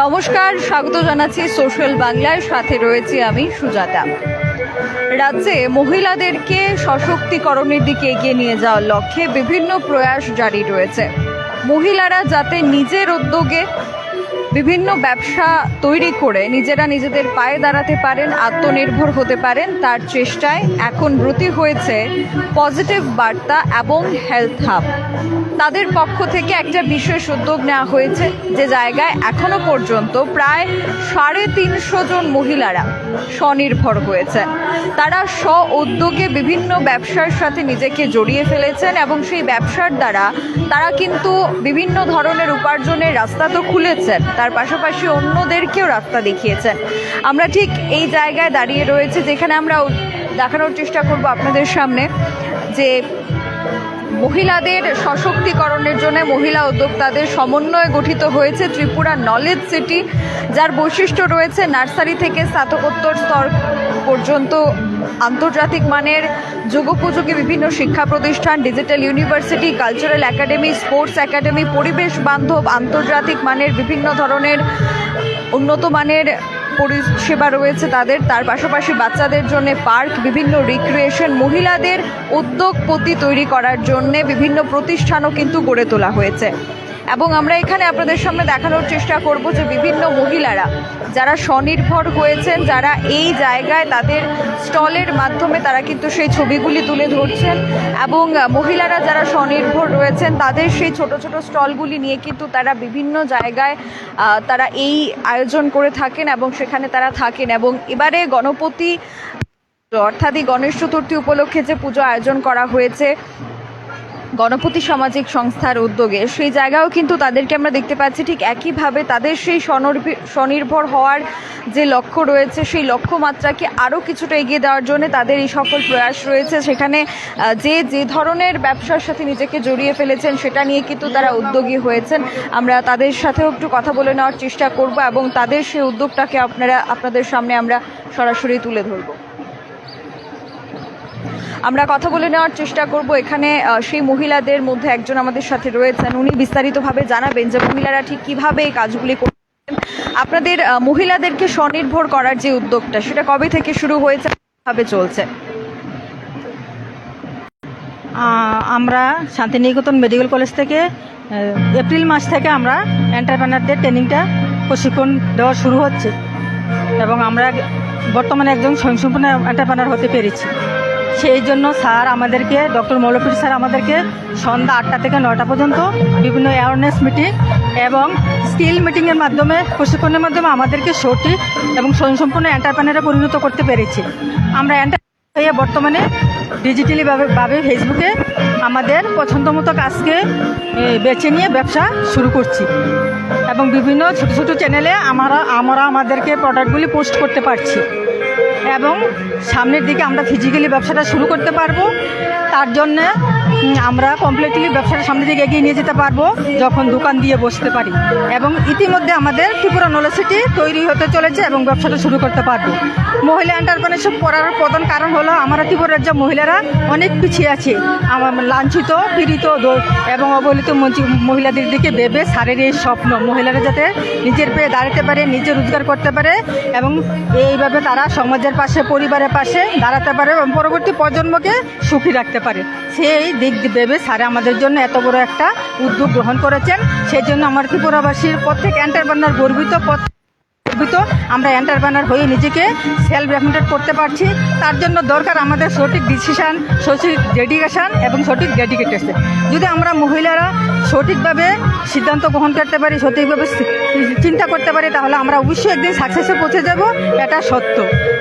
নমস্কার, স্বাগত জানাচ্ছি সোশ্যাল বাংলায়। সাথে রয়েছি আমি সুজাতা। রাজ্যে মহিলাদেরকে সশক্তিকরণের দিকে এগিয়ে নিয়ে যাওয়ার লক্ষ্যে বিভিন্ন প্রয়াস জারি রয়েছে। মহিলারা যাতে নিজের উদ্যোগে বিভিন্ন ব্যবসা তৈরি করে নিজেরা নিজেদের পায়ে দাঁড়াতে পারেন, আত্মনির্ভর হতে পারেন। তার চেষ্টায় এখন ব্রতী হয়েছে পজিটিভ বার্তা এবং হেলথ হাব। তাদের পক্ষ থেকে একটা বিশেষ উদ্যোগ নেওয়া হয়েছে যে জায়গায় এখনও পর্যন্ত প্রায় সাড়ে তিনশো জন মহিলারা স্বনির্ভর হয়েছে। তারা স্ব উদ্যোগে বিভিন্ন ব্যবসার সাথে নিজেকে জড়িয়ে ফেলেছেন এবং সেই ব্যবসার দ্বারা তারা কিন্তু বিভিন্ন ধরনের উপার্জনের রাস্তা তো খুলেছেন তার পাশাপাশি অন্যদেরকেও রাস্তা দেখিয়েছেন। আমরা ঠিক এই জায়গায় দাঁড়িয়ে রয়েছে যেখানে আমরা দেখানোর চেষ্টা করব আপনাদের সামনে যে মহিলাদের সশক্তিকরণের জন্য মহিলা উদ্যোক্তাদের সমন্বয়ে গঠিত হয়েছে ত্রিপুরা নলেজ সিটি, যার বৈশিষ্ট্য রয়েছে নার্সারি থেকে স্নাতকোত্তর স্তর পর্যন্ত আন্তর্জাতিক মানের যুগোপযোগী বিভিন্ন শিক্ষা প্রতিষ্ঠান, digital university, cultural academy, sports academy, পরিবেশ বান্ধব, আন্তর্জাতিক মানের বিভিন্ন ধরনের উন্নত মানের পরিষেবা রয়েছে তাদের। তার পাশাপাশি বাচ্চাদের জন্য পার্ক, বিভিন্ন রিক্রিয়েশন মহিলাদের উদ্যোগপতি তৈরি করার জন্য বিভিন্ন প্রতিষ্ঠানও কিন্তু গড়ে তোলা হয়েছে। এবং আমরা এখানে আপনাদের সামনে দেখানোর চেষ্টা করব যে বিভিন্ন মহিলারা যারা স্বনির্ভর হয়েছেন, যারা এই জায়গায় তাদের স্টলের মাধ্যমে তারা কিন্তু সেই ছবিগুলি তুলে ধরছেন এবং মহিলারা যারা স্বনির্ভর রয়েছেন, তাদের সেই ছোট ছোট স্টলগুলি নিয়ে কিন্তু তারা বিভিন্ন জায়গায় তারা এই আয়োজন করে থাকেন এবং সেখানে তারা থাকেন এবং এবারে গণপতি, অর্থাৎ গণেশ চতুর্থী উপলক্ষে যে পুজো আয়োজন করা হয়েছে গণপতি সামাজিক সংস্থার উদ্যোগে। সেই জায়গাও কিন্তু তাদেরকে আমরা দেখতে পাচ্ছি ঠিক একইভাবে তাদের সেই স্বনির্ভি- স্বনির্ভর হওয়ার যে লক্ষ্য রয়েছে, সেই লক্ষ্যমাত্রাকে আরও কিছুটা এগিয়ে দেওয়ার জন্য তাদের এই সকল প্রয়াস রয়েছে। সেখানে যে যে ধরনের ব্যবসার সাথে নিজেকে জড়িয়ে ফেলেছেন, সেটা নিয়ে কিন্তু তারা উদ্যোগী হয়েছেন। আমরা তাদের সাথেও একটু কথা বলে নেওয়ার চেষ্টা করব এবং তাদের সেই উদ্যোগটাকে আপনারা, আপনাদের সামনে আমরা সরাসরি তুলে ধরবো। আমরা কথা বলে নেওয়ার চেষ্টা করব। এখানে সেই মহিলাদের মধ্যে একজন আমাদের সাথে রয়েছেন। উনি বিস্তারিতভাবে জানাবেন যে মহিলারা ঠিক কীভাবে এই কাজগুলি করছেন। আপনাদের মহিলাদেরকে স্বনির্ভর করার যে উদ্যোগটা, সেটা কবে থেকে শুরু হয়েছে, কীভাবে চলছে? আমরা শান্তিনিকেতন মেডিকেল কলেজ থেকে এপ্রিল মাস থেকে আমরা এন্টারপ্রেনারদের ট্রেনিংটা প্রশিক্ষণ দেওয়া শুরু হচ্ছে। এবং আমরা বর্তমানে একজন স্বয়ংসম্পূর্ণ এন্টারপ্রেনার হতে পেরেছি। সেই জন্য স্যার আমাদেরকে, ডক্টর মৌলপীর স্যার আমাদেরকে সন্ধ্যা আটটা থেকে নয়টা পর্যন্ত বিভিন্ন অ্যাওয়ারনেস মিটিং এবং স্কিল মিটিংয়ের মাধ্যমে, প্রশিক্ষণের মাধ্যমে আমাদেরকে সঠিক এবং স্বয়ংসম্পূর্ণ এন্টারপ্রেনারে পরিণত করতে পেরেছি। আমরা এন্টার হয়ে বর্তমানে ডিজিটালি ভাবে ভাবে ফেসবুকে আমাদের পছন্দ মতো কাজকে বেছে নিয়ে ব্যবসা শুরু করছি। এবং বিভিন্ন ছোট ছোট চ্যানেলে আমরা আমরা আমাদেরকে প্রোডাক্টগুলি পোস্ট করতে পারছি। এবং সামনের দিকে আমরা ফিজিক্যালি ব্যবসাটা শুরু করতে পারব। তার জন্যে আমরা কমপ্লিটলি ব্যবসাটা সামনের দিকে এগিয়ে নিয়ে যেতে পারব, যখন দোকান দিয়ে বসতে পারি। এবং ইতিমধ্যে আমাদের ত্রিপুরা নলেসিটি তৈরি হতে চলেছে এবং ব্যবসাটা শুরু করতে পারব। মহিলা এন্টারপ্রেনারশিপ করার প্রধান কারণ হলো, আমরা ত্রিপুরা রাজ্যের মহিলারা অনেক পিছিয়ে আছে। আমার লাঞ্ছিত, পীড়িত এবং অবহেলিত মহিলাদের দিকে ভেবে সারের এই স্বপ্ন, মহিলারা যাতে নিজের পেয়ে দাঁড়াতে পারে, নিজে রোজগার করতে পারে, এবং এইভাবে তারা সমাজের পাশে পরিবারের পাশে দাঁড়াতে পারে এবং পরবর্তী প্রজন্মকে সুখী রাখতে পারে। সেই দিক ভেবে স্যারে আমাদের জন্য এত বড় একটা উদ্যোগ গ্রহণ করেছেন। সেই জন্য আমার ত্রিপুরাবাসীর প্রত্যেক এন্টারপ্রেনার গর্বিত গর্বিত। আমরা এন্টারপ্রেনার হয়ে নিজেকে সেলফ রেকমেন্ডেড করতে পারছি। তার জন্য দরকার আমাদের সঠিক ডিসিশান সঠিক ডেডিকেশান এবং সঠিক ডেডিকেটেশন যদি আমরা মহিলারা সঠিকভাবে সিদ্ধান্ত গ্রহণ করতে পারি, সঠিকভাবে চিন্তা করতে পারি, তাহলে আমরা অবশ্যই একদিন সাকসেসে পৌঁছে যাব। এটা সত্য।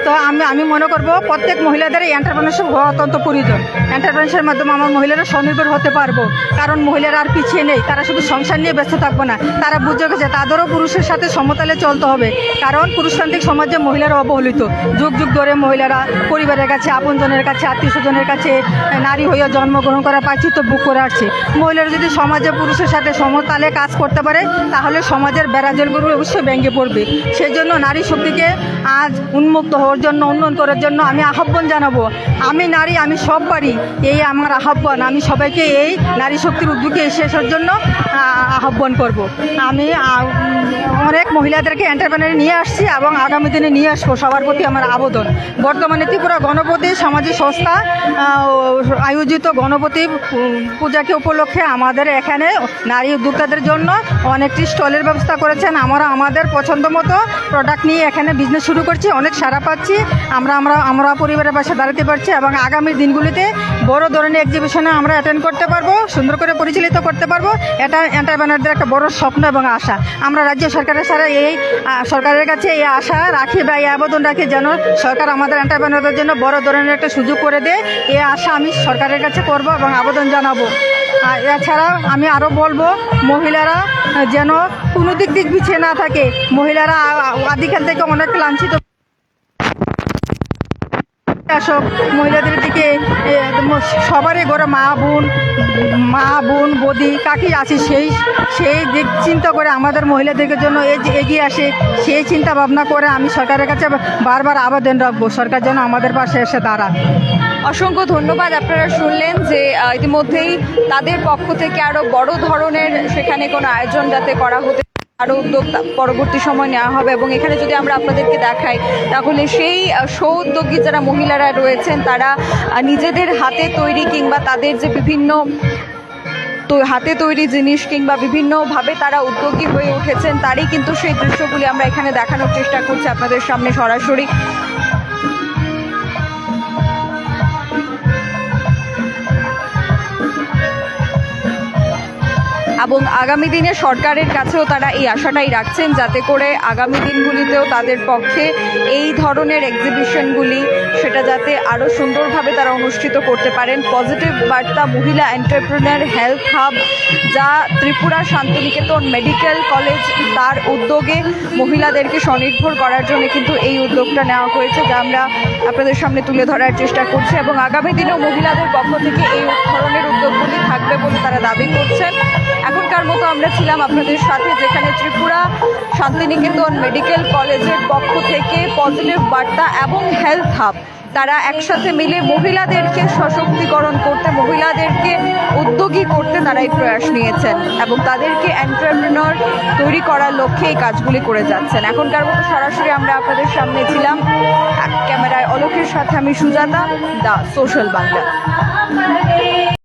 তো আমি আমি মনে করব প্রত্যেক মহিলাদের এই এন্টারপ্রেনারশিপ হওয়া অত্যন্ত প্রয়োজন। এন্টারপ্রেনারশিপের মাধ্যমে আমার মহিলারা স্বনির্ভর হতে পারব। কারণ মহিলারা আর পিছিয়ে নেই, তারা শুধু সংসার নিয়ে ব্যস্ত থাকব না। তারা বুঝে গেছে তাদেরও পুরুষের সাথে সমতালে চলতে হবে। কারণ পুরুষতান্ত্রিক সমাজে মহিলারা অবহেলিত। যুগ যুগ ধরে মহিলারা পরিবারের কাছে, আপনজনের কাছে, আত্মীয় স্বজনের কাছে নারী হয়ে জন্মগ্রহণ করা পাচিত্য বুক করে আসছে। মহিলারা যদি সমাজে পুরুষের সাথে সমতালে কাজ করতে পারে, তাহলে সমাজের বেড়াজলগুলো অবশ্যই ভেঙে পড়বে। সেই জন্য নারী শক্তিকে আজ উন্মুক্ত হওয়ার জন্য, উন্নয়ন করার জন্য আমি আহ্বান জানাব। আমি নারী, আমি সব পারি। এই আমার আহ্বান। আমি সবাইকে এই নারী শক্তির উদ্যোগে এসে আসার জন্য আহ্বান করব। আমি অনেক মহিলাদেরকে এন্টারপ্রেনারে নিয়ে আসছি এবং আগামী দিনে নিয়ে আসব সবার প্রতি আমার আবেদন। বর্তমানে ত্রিপুরা গণপতি সামাজিক সংস্থা আয়োজিত গণপতি পূজাকে উপলক্ষে আমাদের এখানে নারী উদ্যোক্তাদের জন্য অনেকটি স্টলের ব্যবস্থা করেছেন। আমরা আমাদের পছন্দ মতো প্রোডাক্ট নিয়ে এখানে বিজনেস করছি, অনেক সারা পাচ্ছি। আমরা আমরা আমরা পরিবারের পাশে দাঁড়াতে পারছি এবং আগামী দিনগুলিতে বড় ধরনের এক্সিবিশনে আমরা অ্যাটেন্ড করতে পারব, সুন্দর করে পরিচালিত করতে পারব। এটা এন্টারপ্রেনারদের একটা বড় স্বপ্ন এবং আশা। আমরা রাজ্য সরকারের সাথে এই সরকারের কাছে এই আশা রাখি বা এই আবেদন রাখি যেন সরকার আমাদের এন্টারপ্রেনারদের জন্য বড় ধরনের একটা সুযোগ করে দেয়। এই আশা আমি সরকারের কাছে করব এবং আবেদন জানাব। এছাড়া আমি আরও বলব, মহিলারা যেন কোনো দিক দিক পিছিয়ে না থাকে। মহিলারা আদিকাল থেকে অনেক লাঞ্ছিত আসক মহিলাদের দিকে সবারই ঘরে মা বোন মা বোন, বদি, কাকি আছে, সেই সেই দিক চিন্তা করে আমাদের মহিলাদের জন্য এই যে এগিয়ে আসে, সেই চিন্তা ভাবনা করে আমি সরকারের কাছে বারবার আবেদন রাখব। সরকার যেন আমাদের পাশে এসে দাঁড়ান। অসংখ্য ধন্যবাদ আপনারা শুনলেন যে ইতিমধ্যেই তাদের পক্ষ থেকে আরও বড় ধরনের সেখানে কোনো আয়োজন যাতে করা হতে আরও উদ্যোগ পরবর্তী সময় নেওয়া হবে এবং এখানে যদি আমরা আপনাদেরকে দেখাই, তাহলে সেই সৌদ্যোগী যারা মহিলারা রয়েছেন, তারা নিজেদের হাতে তৈরি কিংবা তাদের যে বিভিন্ন, তো হাতে তৈরি জিনিস কিংবা বিভিন্নভাবে তারা উদ্যোগী হয়ে উঠেছেন, তারই কিন্তু সেই দৃশ্যগুলি আমরা এখানে দেখানোর চেষ্টা করছি আপনাদের সামনে সরাসরি। এবং আগামী দিনে সরকারের কাছেও তারা এই আশাটাই রাখছেন যাতে করে আগামী দিনগুলিতেও তাদের পক্ষে এই ধরনের এক্সিবিশনগুলি সেটা যাতে আরও সুন্দরভাবে তারা অনুষ্ঠিত করতে পারেন। পজিটিভ বার্তা মহিলা এন্টারপ্রেনার হেলথ হাব যা ত্রিপুরা শান্তিনিকেতন মেডিকেল কলেজ তার উদ্যোগে মহিলাদেরকে স্বনির্ভর করার জন্য কিন্তু এই উদ্যোগটা নেওয়া হয়েছে, যা আমরা আপনাদের সামনে তুলে ধরার চেষ্টা করছি এবং আগামী দিনেও মহিলাদের পক্ষ থেকে এই ধরনের উদ্যোগগুলি থাকবে বলে তারা দাবি করছেন। মতো আমরা ছিলাম আপনাদের সাথে, যেখানে ত্রিপুরা শান্তিনিকেতন মেডিকেল কলেজের পক্ষ থেকে পজিটিভ বার্তা এবং হেলথ হাব তারা একসাথে মিলে মহিলাদেরকে সশক্তিকরণ করতে, মহিলাদেরকে উদ্যোগী করতে তারা এই প্রয়াস নিয়েছেন এবং তাদেরকে এন্টারপ্রেনর তৈরি করার লক্ষ্যে এই কাজগুলি করে যাচ্ছেন। এখনকার মতো সরাসরি আমরা আপনাদের সামনে ছিলাম। ক্যামেরায় অলোকের সাথে আমি সুজাতা দা সোশ্যাল বাংলা।